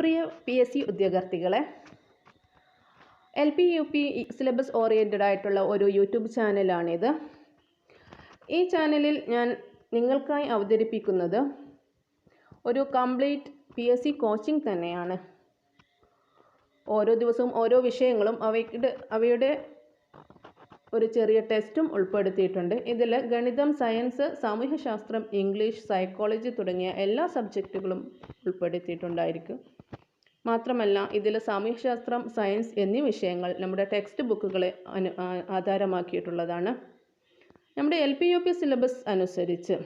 പ്രിയ P S C ഉദ്യോഗാർത്ഥികളെ L P U P syllabus oriented ആയിട്ടുള്ള ഒരു YouTube ചാനലാണിത്. ഈ ചാനലിൽ ഞാൻ നിങ്ങൾക്കായി അവതരിപ്പിക്കുന്നത് ഒരു complete P S C coaching തന്നെയാണ്. ഓരോ ദിവസവും ഓരോ വിഷയങ്ങളും അവയുടെ അവയുടെ ഒരു ചെറിയ ടെസ്റ്റും ഉൾപ്പെടുത്തിയിട്ടുണ്ട്. ഇതിൽ ഗണിതം സയൻസ് സാമൂഹ്യശാസ്ത്രം ഇംഗ്ലീഷ് സൈക്കോളജി തുടങ്ങിയ എല്ലാ സബ്ജക്റ്റുകളും ഉൾപ്പെടുത്തിയിട്ടുണ്ടായിരിക്കും. മാത്രമല്ല ഇതിൽ സാമൂഹ്യശാസ്ത്രം സയൻസ് എന്നീ വിഷയങ്ങൾ നമ്മുടെ ടെക്സ്റ്റ് ബുക്കുകളെ അനു ആധാരമാക്കിയിട്ടുള്ളതാണ്. നമ്മുടെ L P U P syllabus അനുസരിച്ച്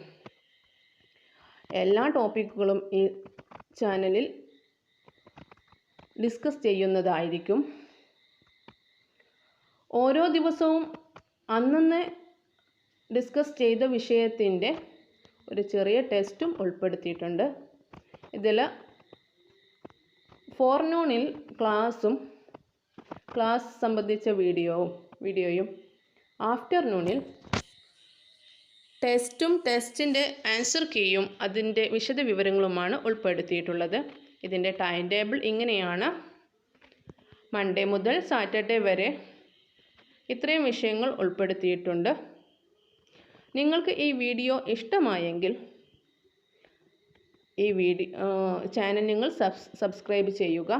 എല്ലാ ടോപ്പിക്കുകളും ഈ ചാനലിൽ ഡിസ്കസ് ചെയ്യുന്നതായിരിക്കും. ഓരോ ദിവസവും അന്നന്ന് ഡിസ്കസ് ചെയ്ത വിഷയത്തിന്റെ ഒരു ചെറിയ ടെസ്റ്റും ഉൾപ്പെടുത്തിയിട്ടുണ്ട്. ഇതിൽ ഫോർനൂണിൽ ക്ലാസ്സും ക്ലാസ് സംബന്ധിച്ച വീഡിയോവും വീഡിയോയും ആഫ്റ്റർനൂണിൽ ടെസ്റ്റും ടെസ്റ്റിന്റെ ആൻസർ കീയും അതിന്റെ വിശദവിവരങ്ങളുമാണ് ഉൾപ്പെടുത്തിയിട്ടുള്ളത്. ഇതിന്റെ ടൈം ടേബിൾ ഇങ്ങനെയാണ്. മൺഡേ മുതൽ സാറ്റർഡേ വരെ ഇത്രയും വിഷയങ്ങൾ ഉൾപ്പെടുത്തിയിട്ടുണ്ട്. നിങ്ങൾക്ക് ഈ വീഡിയോ ഇഷ്ടമായെങ്കിൽ ഈ വീഡിയോ ചാനൽ നിങ്ങൾ സബ്സ് സബ്സ്ക്രൈബ് ചെയ്യുക.